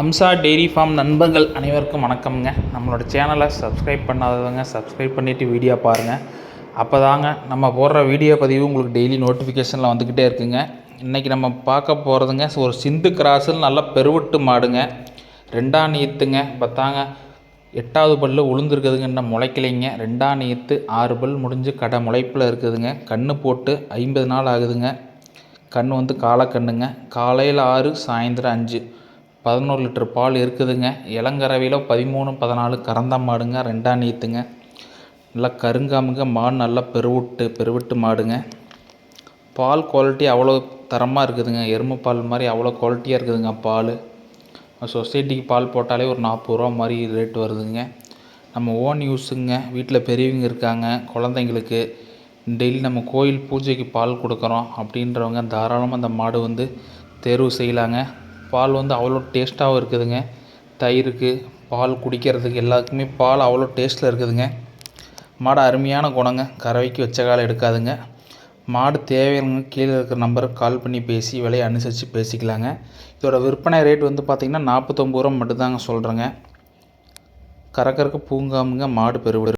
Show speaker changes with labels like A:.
A: Amsa dairy farm நண்பர்கள் அனைவருக்கும் வணக்கம்ங்க. நம்மளோட சேனலை சப்ஸ்கிரைப் பண்ணாதவங்க சப்ஸ்கிரைப் பண்ணிவிட்டு வீடியோ பாருங்கள் அப்போ தாங்க நம்ம போடுற வீடியோ பதிவு உங்களுக்கு டெய்லி நோட்டிஃபிகேஷனில் வந்துக்கிட்டே இருக்குங்க. இன்றைக்கி நம்ம பார்க்க போகிறதுங்க ஒரு சிந்து கிராஸில் நல்லா பெருவட்டு மாடுங்க. ரெண்டாம் நீத்துங்க பார்த்தாங்க எட்டாவது பல்லு உளுந்துருக்குதுங்க இன்னும் முளைக்கலைங்க. ரெண்டாம் நீத்து ஆறு பல் முடிஞ்சு கடை முளைப்பில் இருக்குதுங்க. கன்று போட்டு ஐம்பது நாள் ஆகுதுங்க. கண் வந்து காலை கண்ணுங்க காலையில் ஆறு சாயந்தரம் அஞ்சு. பதினோரு லிட்டர் பால் இருக்குதுங்க. இளங்கறவையில் பதிமூணு பதினாலு கறந்த மாடுங்க ரெண்டாம் நீத்துங்க. நல்லா கருங்காமுங்க மாடு நல்லா பெருவிட்டு பெருவிட்டு மாடுங்க. பால் குவாலிட்டி அவ்வளோ தரமாக இருக்குதுங்க. எருமை பால் மாதிரி அவ்வளோ குவாலிட்டியாக இருக்குதுங்க பால். சொசைட்டிக்கு பால் போட்டாலே ஒரு நாற்பது ரூபா மாதிரி ரேட் வருதுங்க. நம்ம ஓன் யூஸுங்க வீட்டில் பெரியவங்க இருக்காங்க குழந்தைங்களுக்கு. டெய்லி நம்ம கோயில் பூஜைக்கு பால் கொடுக்குறோம் அப்படின்றவங்க தாராளமாக அந்த மாடு வந்து தேர்வு செய்யலாங்க. பால் வந்து அவ்வளோ டேஸ்ட்டாகவும் இருக்குதுங்க. தயிருக்கு பால் குடிக்கிறதுக்கு எல்லாத்துக்குமே பால் அவ்வளோ டேஸ்ட்டில் இருக்குதுங்க. மாடு அருமையான குணங்க. கறவைக்கு வச்ச காலம் எடுக்காதுங்க. மாடு தேவையான கீழே இருக்கிற நம்பருக்கு கால் பண்ணி பேசி விலையை அனுசரித்து பேசிக்கலாங்க. இதோட விற்பனை ரேட் வந்து பார்த்திங்கன்னா நாற்பத்தொம்பது ரூபா மட்டும்தாங்க சொல்கிறேங்க கறக்கறக்கு பூங்காமுங்க மாடு பெருவிடு